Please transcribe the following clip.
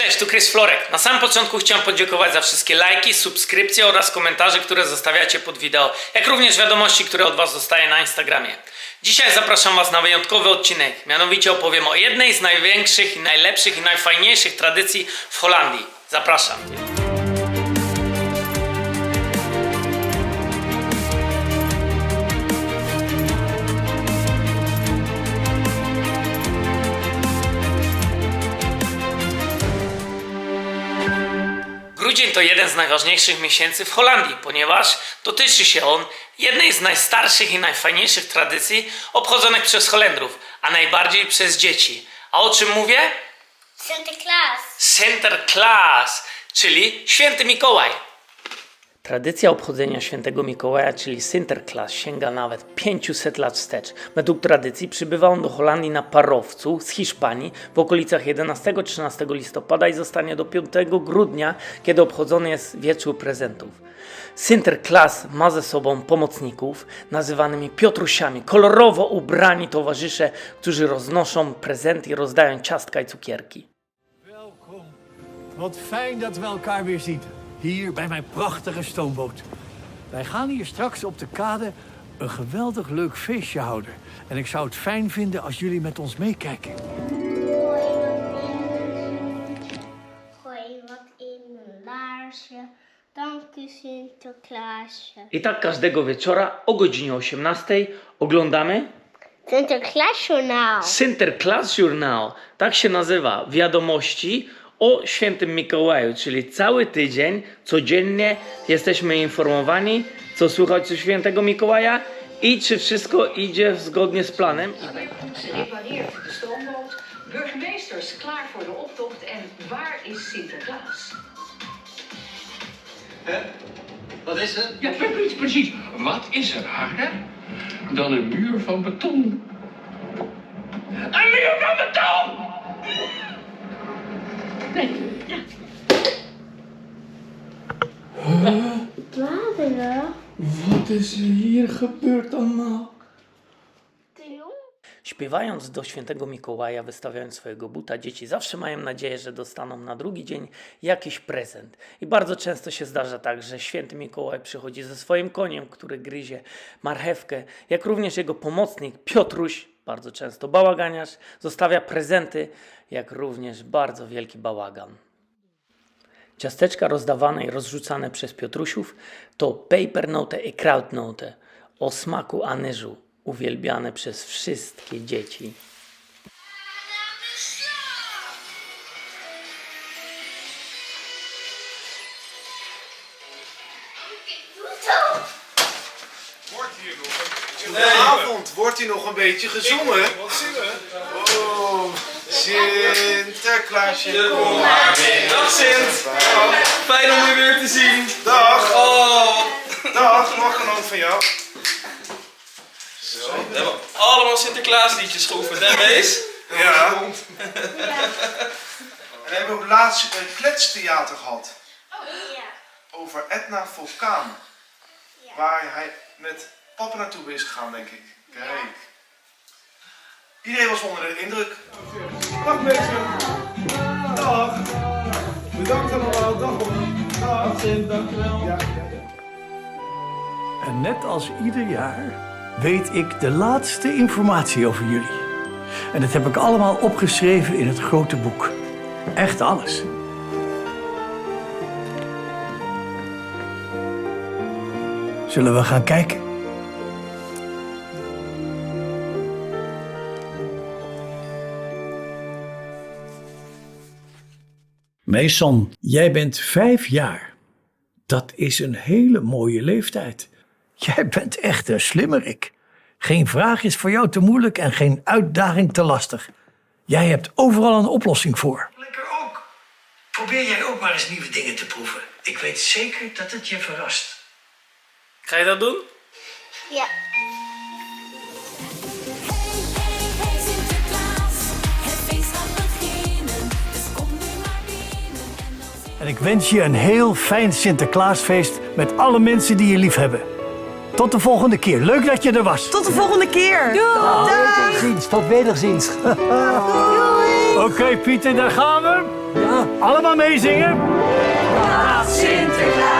Cześć, tu Chris Florek. Na samym początku chciałem podziękować za wszystkie lajki, subskrypcje oraz komentarze, które zostawiacie pod wideo, jak również wiadomości, które od Was dostaję na Instagramie. Dzisiaj zapraszam Was na wyjątkowy odcinek. Mianowicie opowiem o jednej z największych najlepszych i najfajniejszych tradycji w Holandii. Zapraszam. Grudzień to jeden z najważniejszych miesięcy w Holandii, ponieważ dotyczy się on jednej z najstarszych i najfajniejszych tradycji obchodzonych przez Holendrów, a najbardziej przez dzieci. A o czym mówię? Sinterklaas. Sinterklaas, czyli Święty Mikołaj. Tradycja obchodzenia Świętego Mikołaja, czyli Sinterklaas, sięga nawet 500 lat wstecz. Według tradycji przybywał on do Holandii na parowcu z Hiszpanii w okolicach 11-13 listopada i zostanie do 5 grudnia, kiedy obchodzony jest wieczór prezentów. Sinterklaas ma ze sobą pomocników nazywanymi Piotrusiami, kolorowo ubrani towarzysze, którzy roznoszą prezenty i rozdają ciastka i cukierki. Welkom. Wat fijn dat we elkaar weer zien. Hier bij mijn prachtige stoomboot. Wij gaan hier straks op de kade een geweldig leuk feestje houden. En ik zou het fijn vinden als jullie met ons meekijken. Gooi wat in mijn laarsje. Dank u Sinterklaasje. I tak każdego wieczora o godzinie 18 oglądamy Sinterklaasjournaal. Sinterklaas Journal. Tak się nazywa. Wiadomości o świętym Mikołaju, czyli cały tydzień, codziennie jesteśmy informowani, co słychać u świętego Mikołaja i czy wszystko idzie zgodnie z planem. Gerepareerd de stoomboot. Burgemeesters klaar voor de optocht. En waar is Sinterklaas? Wat is er? Ja, precies, precies. Wat is er harder dan een muur van beton? Wat is er hier gebeurd allemaal? Śpiewając do świętego Mikołaja, wystawiając swojego buta, dzieci zawsze mają nadzieję, że dostaną na drugi dzień jakiś prezent. I bardzo często się zdarza tak, że święty Mikołaj przychodzi ze swoim koniem, który gryzie marchewkę, jak również jego pomocnik Piotruś, bardzo często bałaganiarz, zostawia prezenty, jak również bardzo wielki bałagan. Ciasteczka rozdawane i rozrzucane przez Piotrusiów to papernote i krautnote o smaku anyżu, uwielbiane przez wszystkie dzieci. Vanavond wordt hier nog een beetje gezongen. Wat zingen? Oh, Sinterklaasje, kom maar. Dag Sint! Fijn om je weer te zien. Dag, Oh, dag, mag genomen van jou. we hebben allemaal Sinterklaasliedjes geoefend, hè Mees? Ja. En we hebben ook laatst een kletstheater gehad. Ja. Over Edna Vulkaan. Waar hij met papa naartoe is gegaan, denk ik. Kijk. Iedereen was onder de indruk. Dag mensen. Dag. Bedankt allemaal. Dag. Dag. Dankjewel. Ja, ja, ja. En net als ieder jaar weet ik de laatste informatie over jullie. En dat heb ik allemaal opgeschreven in het grote boek. Echt alles. Zullen we gaan kijken? Mason, jij bent vijf jaar. Dat is een hele mooie leeftijd. Jij bent echt een slimmerik. Geen vraag is voor jou te moeilijk en geen uitdaging te lastig. Jij hebt overal een oplossing voor. Lekker ook. Probeer jij ook maar eens nieuwe dingen te proeven. Ik weet zeker dat het je verrast. Ga je dat doen? Ja. Ik wens je een heel fijn Sinterklaasfeest met alle mensen die je lief hebben. Tot de volgende keer. Leuk dat je er was. Tot de volgende keer. Doei. Tot wederziens. Tot wederziens. Oké, Pieter, daar gaan we. Allemaal meezingen. Sinterklaas.